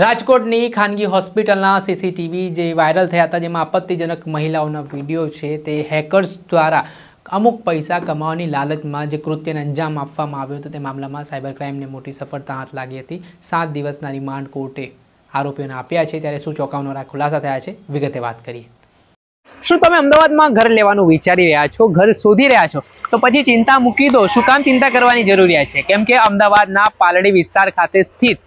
રાજકોટની ખાનગી હોસ્પિટલના સીસીટીવી જે વાયરલ થયા હતા, જેમાં આપત્તિજનક મહિલાઓના વીડિયો છે, તે હેકર્સ દ્વારા અમુક પૈસા કમાવાની લાલચમાં જે કૃત્યને અંજામ આપવામાં આવ્યો હતો, તે મામલામાં સાયબર ક્રાઇમને મોટી સફળતા હાથ લાગી હતી. સાત દિવસના રિમાન્ડ કોર્ટે આરોપીઓને આપ્યા છે. ત્યારે શું ચોંકાવનારા ખુલાસા થયા છે, વિગતે વાત કરીએ. શું તમે અમદાવાદમાં ઘર લેવાનું વિચારી રહ્યા છો, ઘર શોધી રહ્યા છો? તો પછી ચિંતા મૂકી દો. શું કામ ચિંતા કરવાની જરૂરિયાત છે? કેમ કે અમદાવાદના પાલડી વિસ્તાર ખાતે સ્થિત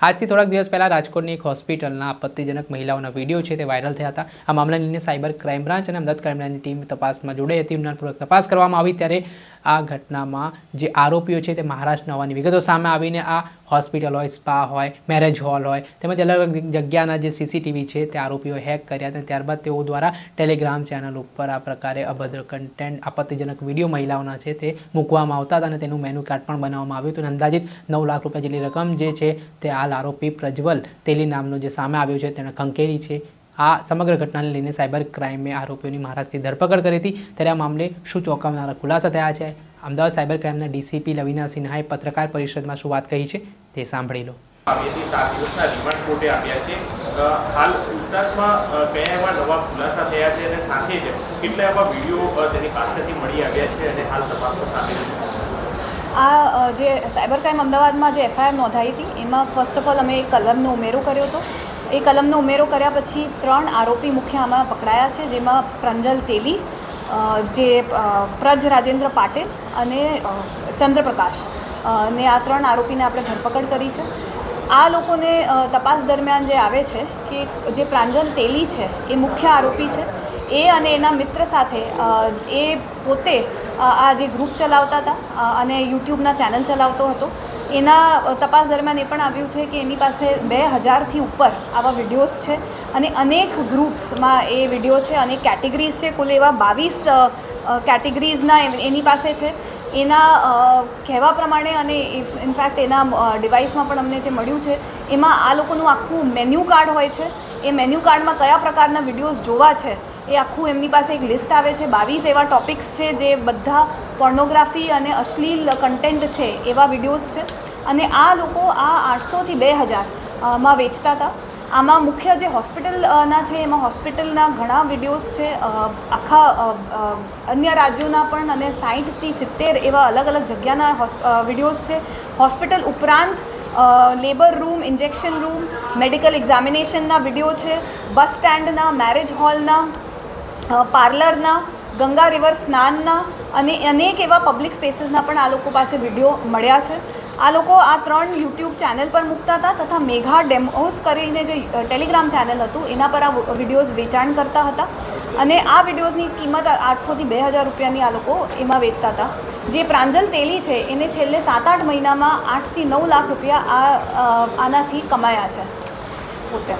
આજથી થોડાક દિવસ પહેલા રાજકોટની એક હોસ્પિટલના આપત્તિજનક મહિલાઓના વીડિયો છે તે વાયરલ થયા હતા. આ મામલાને લઈને સાયબર ક્રાઇમ બ્રાન્ચ અને અમદાવાદ ક્રાઇમ બ્રાન્ચની ટીમ તપાસમાં જોડાઈ હતી. ઊંડાણપૂર્વક તપાસ કરવામાં આવી ત્યારે આ ઘટનામાં જે આરોપીઓ છે તે મહારાષ્ટ્ર હોવાની વિગતો સામે આવીને આ હોસ્પિટલ હોય, સ્પા હોય, મેરેજ હોલ હોય તેમજ અલગ અલગ જગ્યાના જે સીસીટીવી છે તે આરોપીઓ હેક કર્યા અને ત્યારબાદ તેઓ દ્વારા ટેલિગ્રામ ચેનલ ઉપર આ પ્રકારે અભદ્ર કન્ટેન્ટ આપત્તિજનક વીડિયો મહિલાઓના છે તે મૂકવામાં આવતા હતા અને તેનું મેનુ કાર્ડ પણ બનાવવામાં આવ્યું હતું અને અંદાજિત નવ લાખ રૂપિયા જેટલી રકમ જે છે તે હાલ આરોપી પ્રજ્વલ તેલી નામનો જે સામે આવ્યો છે તેણે કંકેરી છે. આ સમગ્ર ઘટનાને લઈને સાયબર ક્રાઇમે આરોપીઓની મહારાષ્ટ્રથી ધરપકડ કરી હતી. ત્યારે આ મામલે શું ચોંકાવનારા ખુલાસા થયા છે? અમદાવાદ સાયબર ક્રાઇમના ડીસીપી લવિના સિન્હાએ પત્રકાર પરિષદમાં શું વાત કહી છે તે સાંભળી લો. સાત દિવસના રિમાન્ડ કોર્ટે આપ્યા છે. હાલ ઉત્તરમાં કયા એવા નવા ખુલાસા થયા છે અને સાથે જ કેટલા એવા વીડિયો તેની પાસેથી મળી આવ્યા છે અને હાલ તપાસમાં સામેલ છે. આ જે સાયબર ક્રાઇમ અમદાવાદમાં જે એફઆઈઆર નોંધાઈ હતી એમાં ફર્સ્ટ ઓફ ઓલ અમે એક કલમનો ઉમેરો કર્યો હતો. એ કલમનો ઉમેરો કર્યા પછી ત્રણ આરોપી મુખ્ય આમાં પકડાયા છે, જેમાં પ્રાંજલ તેલી જે પ્રજ રાજેન્દ્ર પાટેલ અને ચંદ્રપ્રકાશ. ને આ ત્રણ આરોપીને આપણે ધરપકડ કરી છે. આ લોકોને તપાસ દરમિયાન જે આવે છે કે જે પ્રાંજલ તેલી છે, એ મુખ્ય આરોપી છે. એ અને એના મિત્ર સાથે એ પોતે આ જે ગ્રુપ ચલાવતા હતા અને યુટ્યુબના ચેનલ ચલાવતો હતો. એના તપાસ દરમિયાન એ પણ આવ્યું છે કે એની પાસે બે હજારથી ઉપર આવા વિડીયોઝ છે અને અનેક ગ્રુપ્સમાં એ વીડિયો છે, અનેક કેટેગરીઝ છે. કુલ એવા બાવીસ કેટેગરીઝના એની પાસે છે. એના કહેવા પ્રમાણે અને ઇનફેક્ટ એના ડિવાઇસમાં પણ અમને જે મળ્યું છે, એમાં આ લોકોનું આખું મેન્યુ કાર્ડ હોય છે. એ મેન્યુ કાર્ડમાં કયા પ્રકારના વિડીયોઝ જોવા છે એ આખું એમની પાસે એક લિસ્ટ આવે છે. બાવીસ એવા ટોપિક્સ છે જે બધા પોર્નોગ્રાફી અને અશ્લીલ કન્ટેન્ટ છે એવા વિડીયોઝ છે. અને આ લોકો આ આઠસોથી બે હજારમાં વેચતા હતા. આમાં મુખ્ય જે હોસ્પિટલના છે એમાં હોસ્પિટલના ઘણા વિડીયોઝ છે. આખા અન્ય રાજ્યોના પણ અને સાહીઠથી સિત્તેર એવા અલગ અલગ જગ્યાના વિડીયોઝ છે. હોસ્પિટલ ઉપરાંત labour room injection room medical એક્ઝામિનેશનના video છે. બસ સ્ટેન્ડના મેરેજ હોલના પાર્લરના, ગંગા રિવર સ્નાનના અને અનેક એવા પબ્લિક સ્પેસીસના પણ આ લોકો પાસે વીડિયો મળ્યા છે. આ લોકો આ ત્રણ યુટ્યુબ ચેનલ પર મૂકતા હતા તથા મેઘા ડેમોસ કરીને જે ટેલિગ્રામ ચેનલ હતું, એના પર આ વિડીયોઝ વેચાણ કરતા હતા. અને આ વિડીયોઝની કિંમત આઠસોથી બે હજાર રૂપિયાની આ લોકો એમાં વેચતા હતા. જે પ્રાંજલ તેલી છે, એને છેલ્લે સાત આઠ મહિનામાં આઠથી નવ લાખ રૂપિયા આ આનાથી કમાયા છે. પોતે.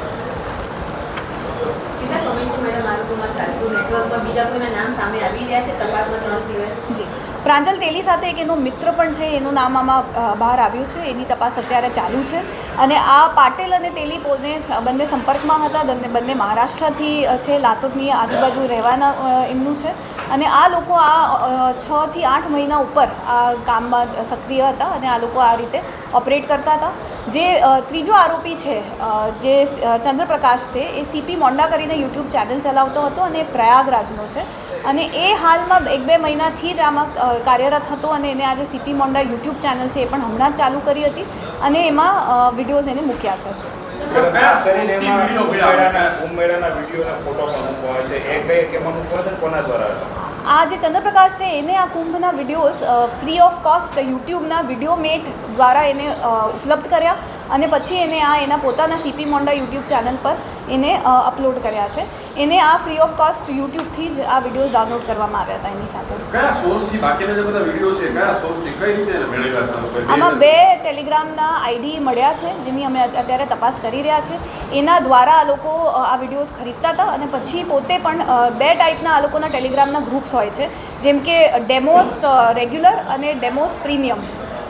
પ્રાંજલ તેલી સાથે એક એનો મિત્ર પણ છે, એનું નામ આમાં બહાર આવ્યું છે, એની તપાસ અત્યારે ચાલુ છે. અને આ પાટેલ અને તેલી પોતે બંને સંપર્કમાં હતા, બંને મહારાષ્ટ્રથી છે, લાતૂરની આજુબાજુ રહેવાના એમનું છે. અને આ લોકો આ છથી આઠ મહિના ઉપર આ કામમાં સક્રિય હતા અને આ લોકો આ રીતે ઓપરેટ કરતા હતા. જે ત્રીજો આરોપી છે જે ચંદ્રપ્રકાશ છે એ સીપી મોંડા કરીને યુટ્યુબ ચેનલ ચલાવતો હતો અને પ્રયાગરાજનો છે. અને એ હાલમાં એક બે મહિનાથી જ આમાં કાર્યરત હતો અને એને આજે સીપી મોંડા યુટ્યુબ ચેનલ છે એ પણ હમણાં જ ચાલુ કરી હતી અને એમાં વિડીયોઝ એને મૂક્યા છે. ફોટો પણ મૂકવા હોય છે? એ કઈ કેમાં મૂકવા છે? કોના દ્વારા? આ જે ચંદ્રપ્રકાશ છે, એને આ કુંભના વિડીયોઝ ફ્રી ઓફ કોસ્ટ યુટ્યુબના વીડિયો મેટ દ્વારા એને ઉપલબ્ધ કર્યા અને પછી એને આ એના પોતાના સીપી મોન્ડા યુટ્યુબ ચેનલ પર એને અપલોડ કર્યા છે. એને આ ફ્રી ઓફ કોસ્ટ યુટ્યુબથી જ આ વિડીયોઝ ડાઉનલોડ કરવામાં આવ્યા હતા એની સાથે. કયા સોર્સથી બાકીના જે બધા વીડિયો છે કયા સોર્સથી કઈ રીતે મેળવ્યા આમાં બે ટેલિગ્રામના આઈડી મળ્યા છે જેની અમે અત્યારે તપાસ કરી રહ્યા છે. એના દ્વારા આ લોકો આ વિડીયોઝ ખરીદતા હતા અને પછી પોતે પણ બે ટાઈપના આ લોકોના ટેલિગ્રામના ગ્રુપ્સ હોય છે. જેમ કે ડેમોસ રેગ્યુલર અને ડેમોસ પ્રીમિયમ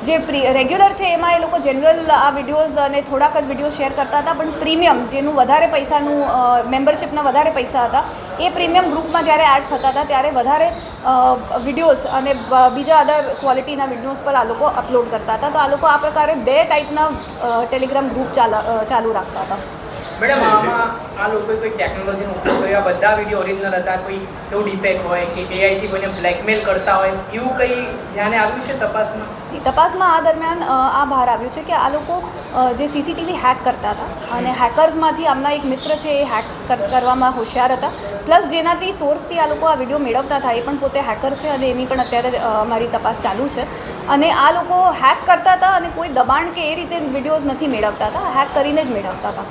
જે રેગ્યુલર છે, એમાં એ લોકો જનરલ આ વિડીયોઝ અને થોડાક જ વીડિયો શેર કરતા હતા, પણ પ્રીમિયમ જેનું વધારે પૈસાનું મેમ્બરશિપના વધારે પૈસા હતા, એ પ્રીમિયમ ગ્રુપમાં જ્યારે એડ થતા હતા, ત્યારે વધારે વિડીયોઝ અને બીજા અદર ક્વોલિટીના વિડીયોઝ પર આ લોકો અપલોડ કરતા હતા. તો આ લોકો આ પ્રકારે બે ટાઈપના ટેલિગ્રામ ગ્રુપ ચાલુ રાખતા હતા. મેડમ, આમાં આ લોકો કોઈ ટેકનોલોજીનો ઉપયોગ કર્યો? બધા વીડિયો ઓરિજિનલ હતા, કોઈ એવું ડિફેક્ટ હોય કે એઆઈથી કોઈને બ્લેકમેલ કરતા હોય, એવું કંઈ ધ્યાને આવ્યું છે તપાસમાં? તપાસમાં આ દરમિયાન આ બહાર આવ્યું છે કે આ લોકો જે સીસીટીવી હેક કરતા હતા અને હેકર્સમાંથી આમના એક મિત્ર છે એ હેક કરવામાં હોશિયાર હતા. પ્લસ જેનાથી સોર્સથી આ લોકો આ વીડિયો મેળવતા હતા, એ પણ પોતે હેકર છે અને એની પણ અત્યારે અમારી તપાસ ચાલુ છે. અને આ લોકો હેક કરતા હતા અને કોઈ દબાણ કે એ રીતે વિડીયોઝ નથી મેળવતા હતા હેક કરીને જ મેળવતા હતા.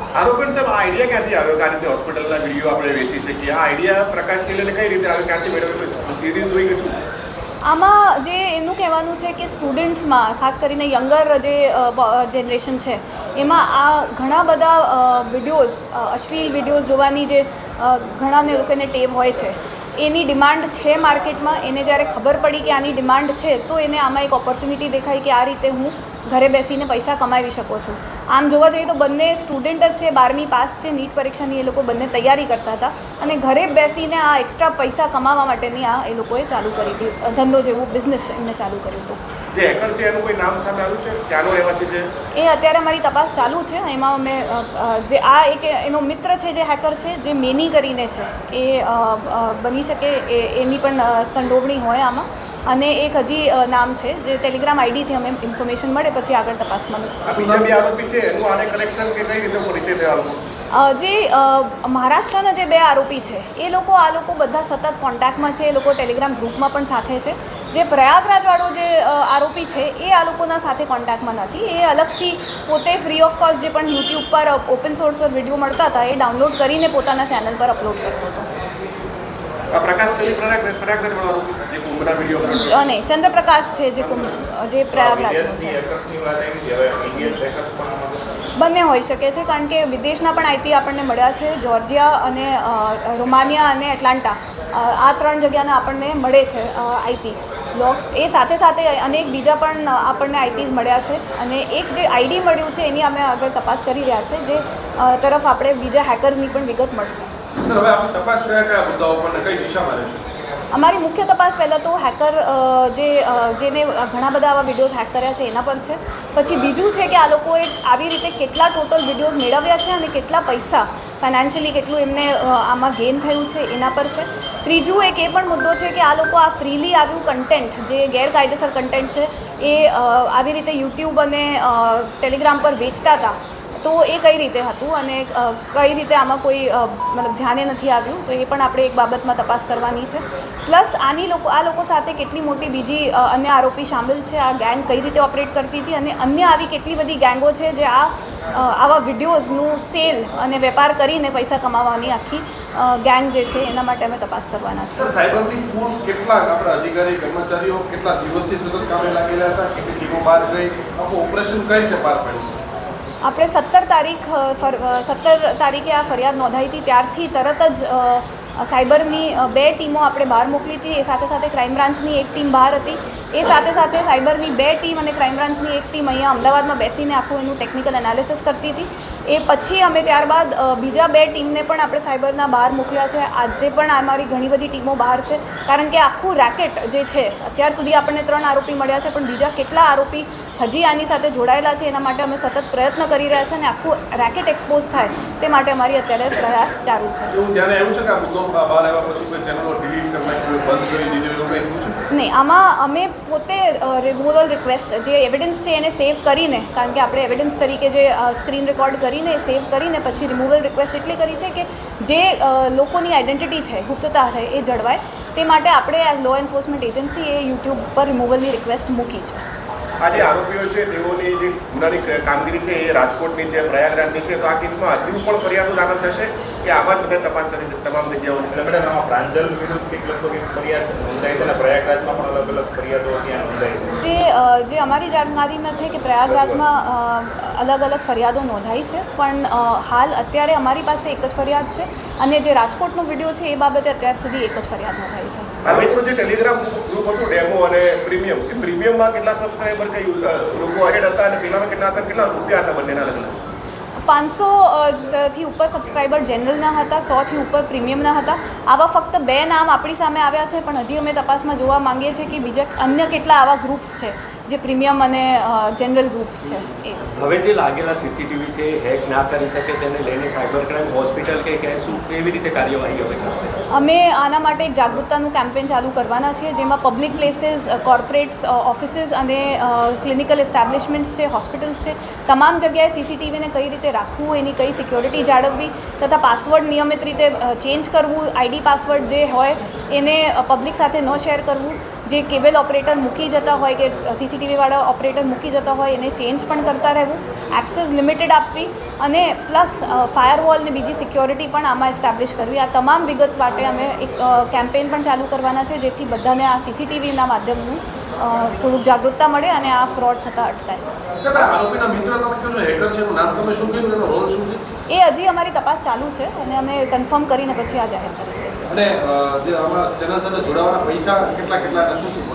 આરોપણ સાહેબ, આ આઈડિયા ક્યાંથી આવ્યો? કે આ રીતે હોસ્પિટલના વીડિયો આપણે વેચી શકીએ? આ આઈડિયા પ્રકાશ નીલને કઈ રીતે આવ્યો? ક્યાંથી મેળવ્યો? સિરીઝ જોઈ કે આમાં જે એમનું કહેવાનું છે કે સ્ટુડન્ટ્સમાં ખાસ કરીને યંગર જે જનરેશન છે, એમાં આ ઘણા બધા વિડીયોઝ અશ્લીલ વિડીયોઝ જોવાની જે ઘણા લોકોને ટેવ હોય છે. એની ડિમાન્ડ છે માર્કેટમાં એને જ્યારે ખબર પડી કે આની ડિમાન્ડ છે, તો એને આમાં એક ઓપોર્ચ્યુનિટી દેખાય કે આ રીતે હું ઘરે બેસીને પૈસા કમાવી શકું છું. આમ જોવા જઈએ તો બંને સ્ટુડન્ટ જ છે બારમી પાસ છે નીટ પરીક્ષાની એ લોકો બંને તૈયારી કરતા હતા અને ઘરે બેસીને આ એક્સ્ટ્રા પૈસા કમાવા માટેની આ એ લોકોએ ચાલુ કરી હતી ધંધો જેવું બિઝનેસ એમને ચાલુ કર્યું હતું. એ અત્યારે અમારી તપાસ ચાલુ છે. એમાં અમે જે આ એક એનો મિત્ર છે જે હેકર છે જે મેની કરીને છે એ બની શકે એ એની પણ સંડોવણી હોય આમાં. અને એક હજી નામ છે જે ટેલિગ્રામ આઈડીથી અમે ઇન્ફોર્મેશન મળે પછી આગળ તપાસમાં જે મહારાષ્ટ્રના જે બે આરોપી છે એ લોકો આ લોકો બધા સતત કોન્ટેક્ટમાં છે એ લોકો ટેલિગ્રામ ગ્રુપમાં પણ સાથે છે. જે પ્રયાગરાજવાળો જે આરોપી છે એ આ લોકોના સાથે કોન્ટેક્ટમાં નથી. એ અલગથી પોતે ફ્રી ઓફ કોસ્ટ જે પણ યુટ્યુબ પર ઓપન સોર્સ પર વીડિયો મળતા હતા એ ડાઉનલોડ કરીને પોતાના ચેનલ પર અપલોડ કરતો હતો. પ્રકાશ પેલી પ્રયાગરાજ આરોપી અને ચંદ્રપ્રકાશ છે જે જે પ્રયાગરાજનો છે. બંને હોઈ શકે છે કારણ કે વિદેશના પણ આઈપી આપણને મળ્યા છે. જોર્જિયા અને રોમાનિયા અને એટલાન્ટા આ ત્રણ જગ્યાના આપણને મળે છે આઈપી લોક્સ એ સાથે સાથે અનેક બીજા પણ આપણને આઈપીઝ મળ્યા છે. અને એક જે આઈડી મળ્યું છે એની અમે આગળ તપાસ કરી રહ્યા છે જે તરફ આપણે બીજા હેકર્સની પણ વિગત મળશે. સર હવે આપણે તપાસ કયા કયા મુદ્દાઓ પર કઈ દિશામાં રહેશે? અમારી મુખ્ય તપાસ પહેલાં તો હેકર જે જેને ઘણા બધા આવા વિડીયોઝ હેક કર્યા છે એના પર છે. પછી બીજું છે કે આ લોકોએ આવી રીતે કેટલા ટોટલ વિડીયોઝ મેળવ્યા છે અને કેટલા પૈસા ફાઇનાન્શિયલી કેટલું એમને આમાં ગેઇન થયું છે એના પર છે. ત્રીજું એક એ પણ મુદ્દો છે કે આ લોકો આ ફ્રીલી આવ્યું કન્ટેન્ટ, જે ગેરકાયદેસર કન્ટેન્ટ છે એ આવી રીતે યુટ્યુબ અને ટેલિગ્રામ પર વેચતા હતા. તો એ કઈ રીતે હતું અને કઈ રીતે આમાં કોઈ મતલબ ધ્યાને નથી આવ્યું, તો એ પણ આપણે એક બાબતમાં તપાસ કરવાની છે. પ્લસ આની લોકો, આ લોકો સાથે કેટલી મોટી બીજી અન્ય આરોપી સામેલ છે, આ ગેંગ કઈ રીતે ઓપરેટ કરતી હતી અને અન્ય આવી કેટલી બધી ગેંગો છે જે આ આવા વિડીયોઝનું સેલ અને વેપાર કરીને પૈસા કમાવાની આખી ગેંગ જે છે એના માટે અમે તપાસ કરવાના છે. કર્મચારીઓ કેટલા દિવસથી સતત કામે લાગેલા હતા, કેટલી ટીમો બહાર ગઈ, આખું ઓપરેશન કઈ રીતે પાર પાડ્યું? આપણે સત્તર તારીખ સત્તર તારીખે આ ફરિયાદ નોંધાઈ હતી. ત્યારથી તરત જ સાયબરની બે ટીમો આપણે બહાર મોકલી હતી. એ સાથે સાથે ક્રાઇમ બ્રાન્ચની એક ટીમ બહાર હતી. એ સાથે સાથે સાયબરની બે ટીમ અને ક્રાઇમ બ્રાન્ચની એક ટીમ અહીંયા અમદાવાદમાં બેસીને આખું એનું ટેકનિકલ એનાલિસિસ કરતી હતી. એ પછી અમે ત્યારબાદ બીજા બે ટીમને પણ આપણે સાયબરના બહાર મોકલ્યા છે. આજે પણ અમારી ઘણી બધી ટીમો બહાર છે. કારણ કે આખું રેકેટ જે છે, અત્યાર સુધી આપણને ત્રણ આરોપી મળ્યા છે, પણ બીજા કેટલા આરોપી હજી આની સાથે જોડાયેલા છે, એના માટે અમે સતત પ્રયત્ન કરી રહ્યા છે અને આખું રેકેટ એક્સપોઝ થાય તે માટે અમારી અત્યારે પ્રયાસ ચાલુ છે. એવું ધ્યાને આવ્યું છે કે આ મુદ્દો બહાર આવ્યા પછી કોઈ ચેનલો ડિલીટ કરી બંધ કરી દીધું એવું કંઈ નહીં આમાં અમે પોતે રિમૂવલ રિક્વેસ્ટ જે એવિડન્સ છે એને સેવ કરીને કારણ કે આપણે એવિડન્સ તરીકે જે સ્ક્રીન રેકોર્ડ કરીને સેવ કરીને પછી રિમૂવલ રિક્વેસ્ટ એટલી કરી છે કે જે લોકોની આઈડેન્ટિટી છે ગુપ્તતા છે એ જળવાય. તે માટે આપણે એઝ લો એન્ફોર્સમેન્ટ એજન્સી એ યુટ્યુબ પર રિમૂવલની રિક્વેસ્ટ મૂકી છે. આ જે આરોપીઓ છે તેઓની જે ગુનાની કામગીરી છે એ રાજકોટની છે પ્રયાગરાજની છે તો આ કેસમાં હજુ પણ ફરિયાદો દાખલ થશે? કે આવા જ બધા તપાસ કરી તમામ જગ્યાઓ. એટલે મેડમ આમાં પ્રાંજલ વિરુદ્ધ કેટલાક લગભગ ફરિયાદ નોંધાઈ છે? અને પ્રયાગરાજમાં પણ અલગ અલગ ફરિયાદો ત્યાં નોંધાઈ છે. જે જે અમારી જાણકારીમાં છે કે પ્રયાગરાજમાં અલગ અલગ ફરિયાદો નોંધાઈ છે પણ હાલ અત્યારે અમારી પાસે એક જ ફરિયાદ છે. અને જે રાજકોટનો વીડિયો છે એ બાબતે અત્યાર સુધી એક જ ફરિયાદ નોંધાઈ છે. હવે તો જે ટેલિગ્રામ ગ્રુપ હતું ડેમો અને પ્રીમિયમ પ્રીમિયમમાં કેટલા સબસ્ક્રાઈબર કે લોકો એડ હતા અને પેલામાં કેટલા હતા કેટલા રૂપિયા હતા બંનેના અલગ અલગ પાંચસો થી ઉપર સબસ્ક્રાઈબર જનરલના હતા સોથી ઉપર પ્રીમિયમના હતા. આવા ફક્ત બે નામ આપણી સામે આવ્યા છે, પણ હજી અમે તપાસમાં જોવા માંગીએ છીએ કે બીજા અન્ય કેટલા આવા ગ્રુપ્સ છે. જે પ્રીમિયમ અને જનરલ ગ્રુપ્સ છે એ. હવે જે લાગેલા સીસીટીવી છે હેક ના કરી શકે તેને લઈને સાયબર ક્રાઇમ હોસ્પિટલ કે કે શું કેવી રીતે કાર્યવાહી હવે કરશે? અમે આના માટે એક જાગૃતતાનું કેમ્પેન ચાલુ કરવાના છીએ જેમાં પબ્લિક પ્લેસીસ કોર્પોરેટ્સ ઓફિસીસ અને ક્લિનિકલ એસ્ટાબ્લિશમેન્ટ્સ છે હોસ્પિટલ્સ છે તમામ જગ્યાએ સીસીટીવીને કઈ રીતે રાખવું એની કઈ સિક્યોરિટી જાળવવી તથા પાસવર્ડ નિયમિત રીતે ચેન્જ કરવું આઈડી પાસવર્ડ જે હોય એને પબ્લિક સાથે ન શેર કરવું જે કેબલ ઓપરેટર મૂકી જતા હોય કે સીસીટીવીવાળા ઓપરેટર મૂકી જતા હોય, એને ચેન્જ પણ કરતા રહેવું એક્સેસ લિમિટેડ આપવી અને પ્લસ ફાયરવોલ ને બીજી સિક્યોરિટી પણ આમાં એસ્ટાબ્લિશ કરવી. આ તમામ વિગત માટે અમે એક કેમ્પેન પણ ચાલુ કરવાના છે, જેથી બધાને આ સીસીટીવીના માધ્યમનું થોડુંક જાગૃતતા મળે અને આ ફ્રોડ થતાં અટકાય. એ હજી અમારી તપાસ ચાલુ છે અને અમે કન્ફર્મ કરીને પછી આ જાહેર જે ચેનલ સાથે જોડાવાના પૈસા કેટલા કેટલા શું શું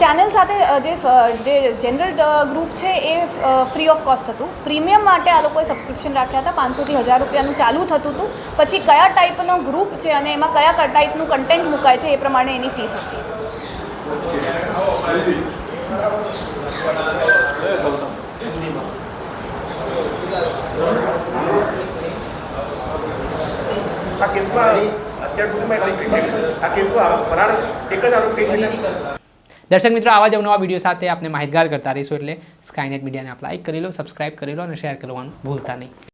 ચેનલ સાથે જે જે જનરલ ગ્રુપ છે એ ફ્રી ઓફ કોસ્ટ હતું. પ્રીમિયમ માટે આ લોકોએ સબસ્ક્રિપ્શન રાખ્યા હતા પાંચસોથી હજાર રૂપિયાનું ચાલુ થતું હતું. પછી કયા ટાઈપનો ગ્રુપ છે અને એમાં કયા ટાઈપનું કન્ટેન્ટ મુકાય છે એ પ્રમાણે એની ફીસ હતી. કેસમાં દર્શક મિત્રો, આવા જ નવા વીડિયો સાથે આપને માહિતગાર કરતા રહીશું એટલે સ્કાયનેટ મીડિયાને આપ લાઇક કરી લો સબસ્ક્રાઇબ કરી લો અને શેર કરવાનું ભૂલતા નહીં.